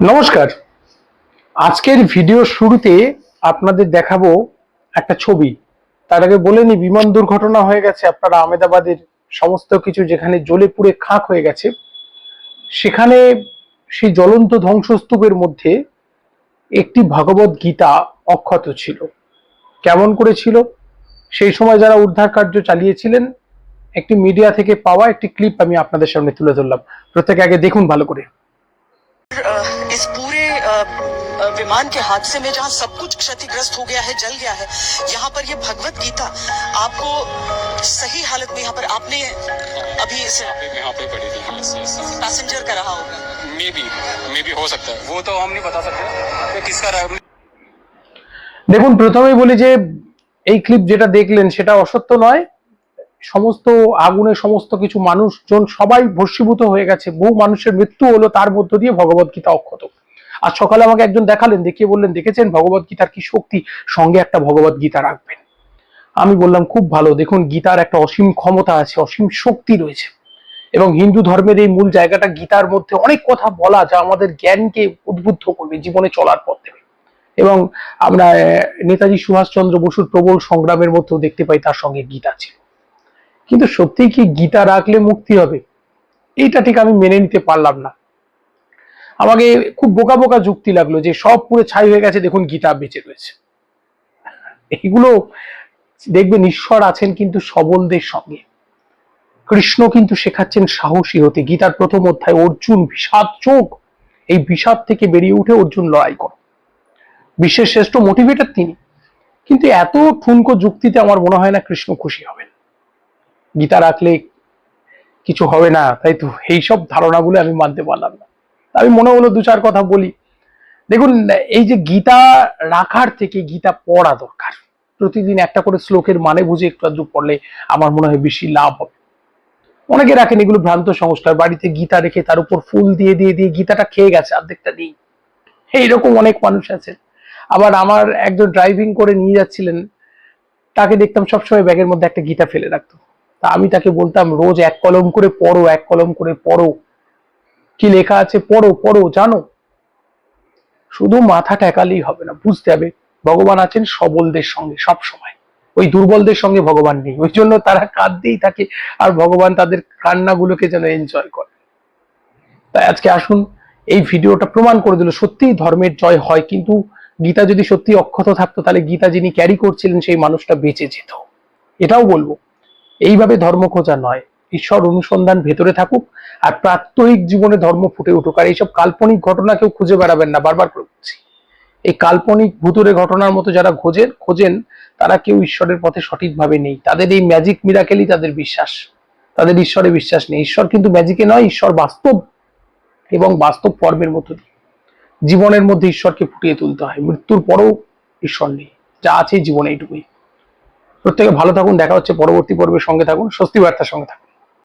নমস্কার। আজকের ভিডিও শুরুতে আপনাদের দেখাবো একটা ছবি। তার আগে বলে নি বিমান দুর্ঘটনা হয়ে গেছে আপনারা আহমেদাবাদের সমস্ত কিছু যেখানে জ্বলে পুড়ে খাঁক হয়ে গেছে, সেখানে সেই জ্বলন্ত ধ্বংসস্তূপের মধ্যে একটি ভগবত গীতা অক্ষত ছিল। কেমন করে ছিল? সেই সময় যারা উদ্ধার কার্য চালিয়েছিলেন, একটি মিডিয়া থেকে পাওয়া একটি ক্লিপ আমি আপনাদের সামনে তুলে ধরলাম। প্রত্যেকে আগে দেখুন ভালো করে। इस पूरे अ, अ, विमान के हादसे में जहां सब कुछ क्षतिग्रस्त हो गया है जल गया है यहाँ पर ये भगवत गीता आपको सही हालत में यहाँ पर आपने अभी इसे यहाँ पे यहाँ पे पड़ी थी यस यस पैसेंजर का रहा होगा मे बी मे बी हो सकता है वो तो हम नहीं बता सकते कि किसका रहा দেখুন প্রথমেই বলি যে এই ক্লিপ যেটা দেখলেন সেটা অসত্য নয় সমস্ত আগুনে সমস্ত কিছু মানুষজন সবাই ভস্মীভূত হয়ে গেছে। বহু মানুষের মৃত্যু হলো তার মধ্য দিয়ে ভগবত গীতা অক্ষত। আর সকালে আমাকে একজন দেখালেন, দেখিয়ে বললেন, দেখেছেন ভগবত গীতার কি শক্তি? সঙ্গে একটা ভগবত গীতা রাখবেন। আমি বললাম, খুব ভালো, দেখুন, গীতার একটা অসীম ক্ষমতা আছে, অসীম শক্তি রয়েছে। এবং হিন্দু ধর্মের এই মূল জায়গাটা গীতার মধ্যে অনেক কথা বলা, যা আমাদের জ্ঞানকে উদ্বুদ্ধ করবে, জীবনে চলার পথ দেবে। এবং আমরা নেতাজি সুভাষচন্দ্র বসুর প্রবল সংগ্রামের মধ্যেও দেখতে পাই তার সঙ্গে গীতা ছিল কিন্তু সত্যিই কি গীতা রাখলে মুক্তি হবে? এইটা ঠিক আমি মেনে নিতে পারলাম না। আমাকে খুব বোকা বোকা যুক্তি লাগল যে সব পুরো ছাই হয়ে গেছে, দেখুন গীতা বেঁচে রয়েছে। এগুলো দেখবেন ঈশ্বর আছেন কিন্তু সবলদের সঙ্গে। কৃষ্ণ কিন্তু শেখাচ্ছেন সাহসী হতে। গীতার প্রথম অধ্যায়, অর্জুন, বিষাদ চোখ। এই বিষাদ থেকে বেরিয়ে উঠে অর্জুন লড়াই করো। বিশ্বের শ্রেষ্ঠ মোটিভেটর তিনি। কিন্তু এত ঠুনকো যুক্তিতে আমার মনে হয় না কৃষ্ণ খুশি হবেন। গীতা রাখলে কিছু হবে না, তাই তো? এইসব ধারণাগুলো আমি মানতে পারলাম না। আমি মনে হলো দু চার কথা বলি। দেখুন, এই যে গীতা রাখার থেকে গীতা পড়া দরকার। প্রতিদিন একটা করে শ্লোকের মানে বুঝে একটু আধটু পড়লে আমার মনে হয় বেশি লাভ হবে। অনেকে রাখেন এগুলো ভ্রান্ত সংস্কার, বাড়িতে গীতা রেখে তার উপর ফুল দিয়ে দিয়ে দিয়ে গীতাটা খেয়ে গেছে, অর্ধেকটা নেই। এইরকম অনেক মানুষ আছে আবার আমার একজন ড্রাইভিং করে নিয়ে যাচ্ছিলেন, তাকে দেখতাম সবসময় ব্যাগের মধ্যে একটা গীতা ফেলে রাখতো। তা আমি তাকে বলতাম, রোজ এক কলম করে পড়ো, এক কলম করে পড়ো। কি লেখা আছে? পড়ো পড়ো, জানো। শুধু মাথা ঠেকালেই হবে না, বুঝতে হবে। ভগবান আছেন সবলদের সঙ্গে সব সময়। ওই দুর্বলদের সঙ্গে ভগবান নেই। ওই জন্য তারা কাঁদতেই থাকে আর ভগবান তাদের কান্নাগুলোকে যেন এনজয় করে। তাই আজকে আসুন, এই ভিডিওটা প্রমাণ করে দিল, সত্যিই ধর্মের জয় হয়। কিন্তু গীতা যদি সত্যি অক্ষত থাকতো, তাহলে গীতা যিনি ক্যারি করছিলেন, সেই মানুষটা বেঁচে যেত। এটাও বলব। এইভাবে ধর্ম খোঁজা নয়। ঈশ্বর অনুসন্ধান ভেতরে থাকুক আর প্রাত্যহিক জীবনে ধর্ম ফুটে উঠুক। আর এইসব কাল্পনিক ঘটনা কেউ খুঁজে বেড়াবেন না, বারবার করে বলছি। এই কাল্পনিক ভুতুরে ঘটনার মতো যারা খোঁজেন খোঁজেন, তারা কেউ ঈশ্বরের পথে সঠিকভাবে নেই। তাদের এই ম্যাজিক মিরাকেলই তাদের বিশ্বাস। তাদের ঈশ্বরে বিশ্বাস নেই। ঈশ্বর কিন্তু ম্যাজিকে নয়, ঈশ্বর বাস্তব এবং বাস্তব কর্মের মধ্য দিয়ে। জীবনের মধ্যে ঈশ্বরকে ফুটিয়ে তুলতে হয়। মৃত্যুর পরেও ঈশ্বর নেই। যা আছে জীবনে এইটুকুই। প্রত্যেকে ভালো থাকুন দেখা হচ্ছে পরবর্তী পর্বের সঙ্গে থাকুন স্বস্তি বার্তার সঙ্গে থাকুন।